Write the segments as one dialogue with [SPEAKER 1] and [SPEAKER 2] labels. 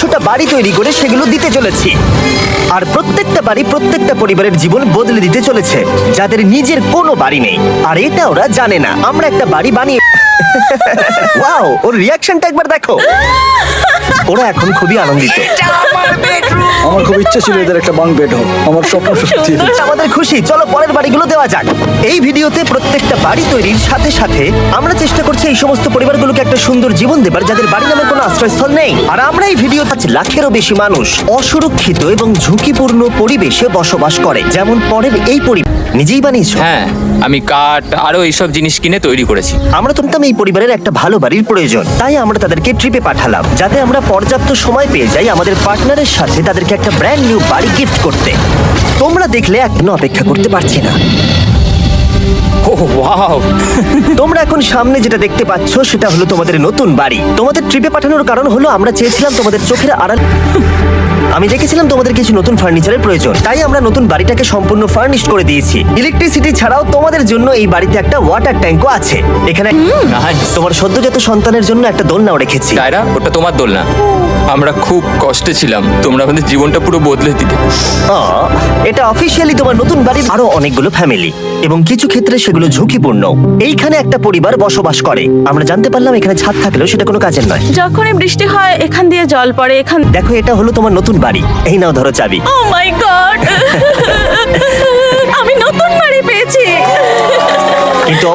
[SPEAKER 1] একশোটা বাড়ি তৈরি করে সেগুলো দিতে চলেছি। আর প্রত্যেকটা বাড়ি প্রত্যেকটা পরিবারের জীবন বদলে দিতে চলেছে, যাদের নিজের কোনো বাড়ি নেই। আর এটা ওরা জানে না। আমরা একটা বাড়ি বানিয়ে ওয়াও ওর রিয়াকশনটা একবার দেখো। ওরা এখন খুবই আনন্দিত।
[SPEAKER 2] আমার খুব ইচ্ছে ছিল এদের একটা বাং বেড হোক। আমার স্বপ্ন সত্যি।
[SPEAKER 1] আমাদের খুশি। চলো, পরের বাড়িগুলো দেওয়া যাক। এই ভিডিওতে প্রত্যেকটা বাড়ি তৈরির সাথে সাথে আমরা চেষ্টা করছি এই সমস্ত পরিবারগুলোকে একটা সুন্দর জীবন দেবার, যাদের বাড়ি নামে কোনো আশ্রয়স্থল নেই। আর আমরা এই ভিডিও পাঁচ লাখেরও বেশি মানুষ। অসুরক্ষিত এবং ঝুঁকিপূর্ণ পরিবেশে বসবাস করে। যেমন পরের এই পরিবার নিজেই বানিয়েছো?
[SPEAKER 3] হ্যাঁ আমি কাঠ আরও এইসব জিনিস কিনে তৈরি করেছি।
[SPEAKER 1] আমরা তুমতাম এই পরিবারের একটা ভালো বাড়ির প্রয়োজন। তাই আমরা তাদেরকে ট্রিপে পাঠালাম যাতে আমরা পর্যাপ্ত সময় পেয়ে যাই আমাদের পার্টনারের সাথে তাদেরকে একটা ব্র্যান্ড নিউ বাড়ি গিফট করতে। তোমরা দেখলে এখনও অপেক্ষা করতে পারছি না।
[SPEAKER 3] ওয়াও!
[SPEAKER 1] তোমরা এখন সামনে যেটা দেখতে পাচ্ছ সেটা হলো তোমাদের নতুন বাড়ি। তোমাদের ট্রিপে পাঠানোর কারণ হলো আমরা চেয়েছিলাম তোমাদের চোখের আড়াল আমি দেখেছিলাম তোমাদের কিছু নতুন ফার্নিচারের প্রয়োজন। তাই আমরা নতুন বাড়িটাকে সম্পূর্ণ ফার্নিশ করে দিয়েছি। ইলেকট্রিসিটি ছাড়াও তোমাদের জন্য এই বাড়িতে একটা ওয়াটার ট্যাঙ্কও আছে। এখানে তোমার সদ্যজাত সন্তানের জন্য একটা দোলনাও রেখেছি।
[SPEAKER 3] ডায়রা ওটা তোমার দোল না আমরা খুব কষ্টে ছিলাম। তোমরা আমাদের জীবনটা পুরো বদলে দিতে
[SPEAKER 1] আহ, এটা অফিসিয়ালি তোমার নতুন বাড়ির আরও অনেকগুলো ফ্যামিলি এবং কিছু ক্ষেত্রে সেগুলো ঝুঁকিপূর্ণ। এইখানে একটা পরিবার বসবাস করে। আমরা জানতে পারলাম এখানে ছাদ থাকলেও সেটা কোনো কাজের নয়।
[SPEAKER 4] যখনই বৃষ্টি হয় এখান দিয়ে জল পড়ে এখান
[SPEAKER 1] দেখো এটা হলো তোমার নতুন বাড়ি। এই নাও ধরো চাবি।
[SPEAKER 4] ও মাই গড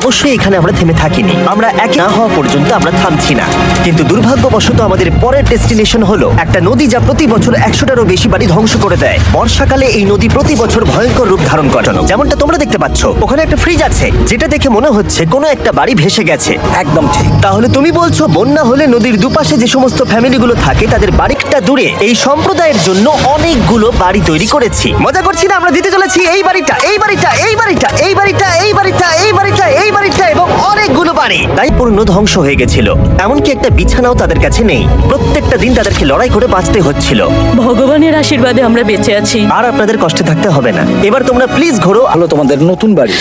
[SPEAKER 1] অবশ্যই এখানে আমরা থেমে থাকিনি। আমরা একে না হওয়া পর্যন্ত আমরা থামছি না। কিন্তু দুর্ভাগ্যবশত আমাদের পরের ডেস্টিনেশন হলো একটা নদী যা প্রতি বছর একশোটারও বেশি বাড়ি ধ্বংস করে দেয়। বর্ষাকালে এই নদী প্রতি বছর ভয়ঙ্কর রূপ ধারণ করে। যেমনটা তোমরা দেখতে পাচ্ছ, ওখানে একটা ফ্রিজ আছে, যেটা দেখে মনে হচ্ছে কোনো একটা বাড়ি ভেসে গেছে।
[SPEAKER 2] একদম ঠিক।
[SPEAKER 1] তাহলে তুমি বলছো, বন্যা হলে নদীর দুপাশে যে সমস্ত ফ্যামিলিগুলো থাকে, তাদের বাড়িটা দূরে, এই সম্প্রদায়ের জন্য অনেকগুলো বাড়ি তৈরি করেছি। মজা করছি না, আমরা দিতে চলেছি এই বাড়িটা এই বাড়িটা এই বাড়িটা এই বাড়িটা এই বাড়িটা এই বাড়িটা এই বাড়িটা। এবং অনেকগুলো বাড়ি। তাই পূর্ণ ধ্বংস হয়ে গেছিল। এমনকি একটা বিছানাও তাদের কাছে নেই। প্রত্যেকটা দিন তাদেরকে লড়াই করে বাঁচতে হচ্ছিল।
[SPEAKER 4] ভগবানের আশীর্বাদে আমরা বেঁচে আছি।
[SPEAKER 1] আর আপনাদের কষ্টে থাকতে হবে না। এবার তোমরা প্লিজ ঘোরো।
[SPEAKER 2] হলো তোমাদের নতুন বাড়ি।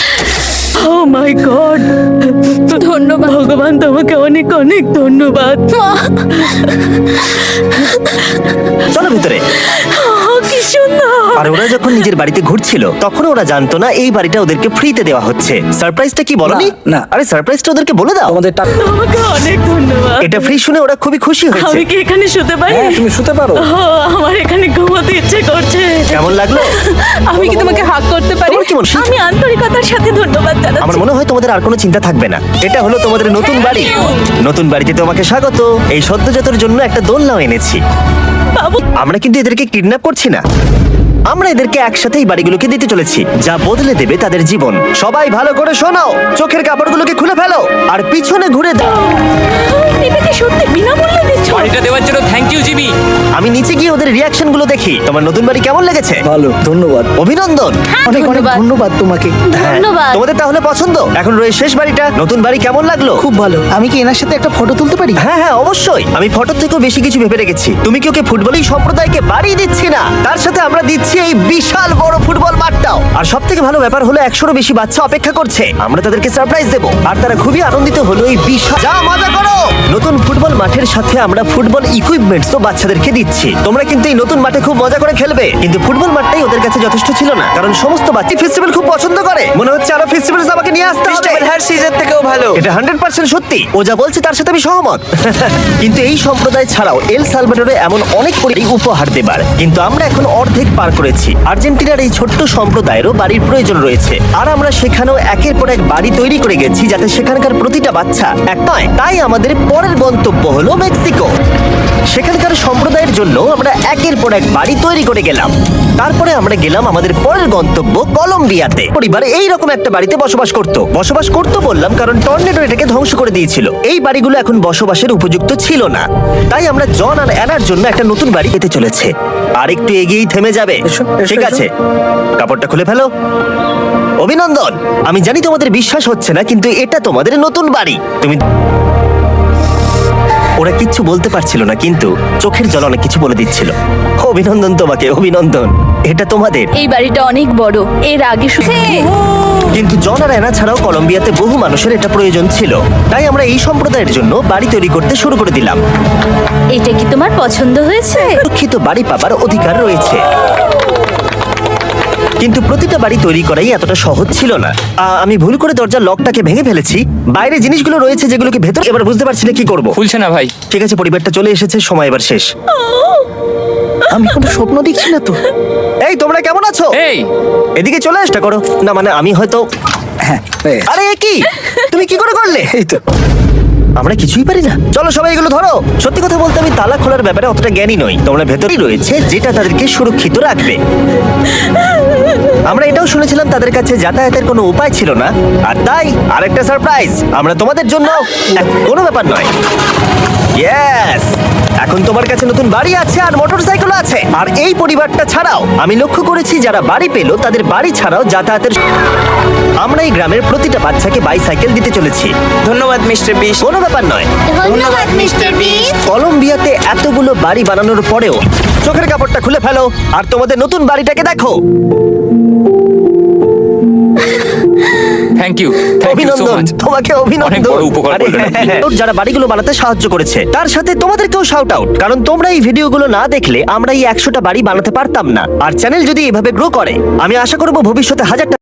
[SPEAKER 4] ও মাই গড ধন্যবাদ। ভগবান তোমাকে অনেক অনেক ধন্যবাদ।
[SPEAKER 1] চলো ভিতরে।
[SPEAKER 4] ও, কি সুন্দর!
[SPEAKER 1] আর ওরা যখন নিজের বাড়িতে ঘুরছিল তখন ওরা জানতো না এই বাড়িটা ওদেরকে ফ্রিতে দেওয়া হচ্ছে। সারপ্রাইজটা কি বলনি
[SPEAKER 2] না, না।
[SPEAKER 1] আরে সারপ্রাইজটা ওদেরকে বলে দাও।
[SPEAKER 2] তোমাদের টাকা
[SPEAKER 4] তোমাকে অনেক ধন্যবাদ।
[SPEAKER 1] এটা ফ্রি শুনে ওরা খুবই খুশি হয়েছে।
[SPEAKER 4] আমি কি এখানে শুতে পারি?
[SPEAKER 2] হ্যাঁ তুমি শুতে পারো।
[SPEAKER 4] ও, আমার এখানে ঘুমোতে ইচ্ছে করছে।
[SPEAKER 1] কেমন লাগল?
[SPEAKER 4] আমি কি তোমাকে হাক করতে পারি?
[SPEAKER 1] তোমার কি মনে-
[SPEAKER 4] আমি আন্তরিকতার সাথে ধন্যবাদ
[SPEAKER 1] আমার
[SPEAKER 4] জানাচ্ছি
[SPEAKER 1] মনে হয় তোমাদের আর কোনো চিন্তা থাকবে না। এটা হলো তোমাদের নতুন বাড়ি। নতুন বাড়িতে তোমাকে স্বাগত। এই সদ্যজাতর জন্য একটা দোলনাও এনেছি।
[SPEAKER 4] বাবু
[SPEAKER 1] আমরা কিন্তু এদেরকে কিডন্যাপ করছি না। আমরা এদেরকে একসাথেই বাড়িগুলোকে দিতে চলেছি, যা বদলে দেবে তাদের জীবন। সবাই ভালো করে শোনাও, চোখের কাপড়গুলোকে খুলে ফেলো, আর পিছনে ঘুরে দাও ওদের রিয়াকশনগুলো দেখি। তোমার নতুন বাড়ি কেমন লেগেছে?
[SPEAKER 2] ভালো ধন্যবাদ।
[SPEAKER 1] অভিনন্দন।
[SPEAKER 2] অনেক অনেক
[SPEAKER 4] ধন্যবাদ।
[SPEAKER 2] ধন্যবাদ তোমাকে।
[SPEAKER 1] হ্যাঁ, তোমাদের তাহলে পছন্দ? এখন রয়েছে শেষ বাড়িটা। নতুন বাড়ি কেমন লাগল?
[SPEAKER 2] খুব ভালো। আমি কি এনার সাথে একটা ফটো তুলতে পারি?
[SPEAKER 1] হ্যাঁ হ্যাঁ অবশ্যই। আমি ফটোর থেকেও বেশি কিছু ভেবে রেখেছি। তুমি কি ওকে ফুটবলই সম্প্রদায়কে বাড়িয়ে দিচ্ছি না? তার সাথে আমরা দিচ্ছি এই বিশাল বড় ফুটবল মাঠটাও। আর সব থেকে ভালো ব্যাপার হলো একশোরও বেশি বাচ্চা অপেক্ষা করছে। আমরা তাদেরকে সারপ্রাইজ দেবো। আর তারা খুবই আনন্দিত হলো এই বিশাল যা মজা করো! নতুন ফুটবল মাঠের সাথে আমরা ফুটবল ইকুইপমেন্টসও বাচ্চাদেরকে দিচ্ছি। তোমরা কিন্তু এই নতুন মাঠে খুব মজা করে খেলবে। কিন্তু ফুটবল মাঠটাই ওদের কাছে যথেষ্ট ছিল না। কারণ সমস্ত বাচ্চা ফেস্টিভ্যাল খুব পছন্দ করে। মনে হচ্ছে আরও ফেস্টিভ্যাল আমাকে নিয়ে আসতে হবে।
[SPEAKER 5] হ্যার সিজন থেকেও ভালো।
[SPEAKER 1] এটা হান্ড্রেড পার্সেন্ট সত্যি। ও যা বলছে তার সাথে আমি সহমত। কিন্তু এই সম্প্রদায় ছাড়াও এল সালভাডোরে এমন অনেক পরি উপহার দেবার। কিন্তু আমরা এখন অর্ধেক পার করেছি। আর্জেন্টিনার এই ছোট্ট সম্প্রদায়েরও বাড়ির প্রয়োজন রয়েছে। আর আমরা সেখানেও একের পর এক বাড়ি তৈরি করে গেছি যাতে সেখানকার প্রতিটা বাচ্চা এক নয়। তাই আমাদের পরের গন্তব্য হলো মেক্সিকো। সেখানকার সম্প্রদায়ের জন্য আমরা একের পর এক বাড়ি তৈরি করে গেলাম। তারপরে আমরা গেলাম আমাদের পরের গন্তব্য কলম্বিয়াতে। পরিবার এই রকম একটা বাড়িতে বসবাস করত। বসবাস করতে বললাম কারণ টর্নেডো এটাকে ধ্বংস করে দিয়েছিল। এই বাড়িগুলো এখন বসবাসের উপযুক্ত ছিল না। তাই আমরা জন আর অ্যানার জন্য একটা নতুন বাড়ি পেতে চলেছে। আর একটু এগিয়েই থেমে যাবে। ঠিক আছে। কাপড়টা খুলে ফেলো। অভিনন্দন। আমি জানি তোমাদের বিশ্বাস হচ্ছে না কিন্তু এটা তোমাদের নতুন বাড়ি। তুমি ওরা কিচ্ছু বলতে পারছিল না কিন্তু চোখের জল অনেক কিছু বলে দিচ্ছিল। অভিনন্দন তোমাকে অভিনন্দন। এটা তোমাদের।
[SPEAKER 4] এই বাড়িটা অনেক বড় এর আগে শুধু
[SPEAKER 1] কিন্তু জন আর অ্যানা ছাড়াও কলম্বিয়াতে বহু মানুষের এটা প্রয়োজন ছিল। তাই আমরা এই সম্প্রদায়ের জন্য বাড়ি তৈরি করতে শুরু করে দিলাম।
[SPEAKER 4] এটা কি তোমার পছন্দ হয়েছে?
[SPEAKER 1] সুরক্ষিত বাড়ি পাবার অধিকার রয়েছে। কিন্তু প্রতিটা বাড়ি তৈরি করাই এতটা সহজ ছিল না। আ, আমি ভুল করে দরজার লকটাকে ভেঙে ফেলেছি। বাইরে জিনিসগুলো রয়েছে যেগুলোকে ভেতর এবার বুঝতে পারছি না কি করব।
[SPEAKER 3] খুলছে না ভাই।
[SPEAKER 1] ঠিক আছে পরিবারটা চলে এসেছে সময় এবার শেষ।
[SPEAKER 2] আমি কোনো স্বপ্ন দেখছি না তো।
[SPEAKER 1] এই তোমরা কেমন আছো?
[SPEAKER 3] এই।
[SPEAKER 1] এদিকে চলে আসটা করো না মানে আমি হয়তো
[SPEAKER 2] হ্যাঁ হয়ে
[SPEAKER 1] আরে এ কি? তুমি কি করে করলে?
[SPEAKER 2] এই তো।
[SPEAKER 1] আমরা কিছুই পারি না। চলো সবাই এগুলো ধরো। সত্যি কথা বলতে আমি তালা খোলার ব্যাপারে অতটা জ্ঞানী নই। তোমরা ভেতরেই রয়েছে যেটা তাদেরকে সুরক্ষিত রাখবে। আমরা এটাও শুনেছিলাম তাদের কাছে যাতায়াতের কোনো উপায় ছিল না। আর তাই আরেকটা সারপ্রাইজ আমরা তোমাদের জন্য কোনো ব্যাপার নয়। ইয়েস এখন তোমার কাছে নতুন বাড়ি আছে আর মোটরসাইকেল আছে। আর এই পরিবারটা ছাড়াও আমি লক্ষ্য করেছি যারা বাড়ি পেল তাদের বাড়ি ছাড়াও যাতায়াতের আমরা এই গ্রামের প্রতিটা বাচ্চাকে বাইসাইকেল দিতে চলেছি।
[SPEAKER 5] ধন্যবাদ মিস্টার বিশ।
[SPEAKER 1] কোনো ব্যাপার নয়।
[SPEAKER 4] ধন্যবাদ মিস্টার বিস
[SPEAKER 1] কলম্বিয়াতে এতগুলো বাড়ি বানানোর পরেও চোখের কাপড়টা খুলে ফেলো আর তোমাদের নতুন বাড়িটাকে দেখো।
[SPEAKER 3] Thank you thank you so
[SPEAKER 1] অভিনন্দন
[SPEAKER 3] মাচ
[SPEAKER 1] তোমাকে
[SPEAKER 3] অনেক
[SPEAKER 1] অভিনন্দন
[SPEAKER 3] বড় উপকার
[SPEAKER 1] আরে
[SPEAKER 3] করলেন আপনি।
[SPEAKER 1] হ্যাঁ, যারা বাড়িগুলো বানাতে সাহায্য করেছে তার সাথে তোমাদেরকেও শাউট আউট কারণ তোমরা এই ভিডিওগুলো না দেখলে আমরা এই একশোটা বাড়ি বানাতে পারতাম না। আর চ্যানেল যদি এভাবে গ্রো করে আমি আশা করব ভবিষ্যতে হাজারটা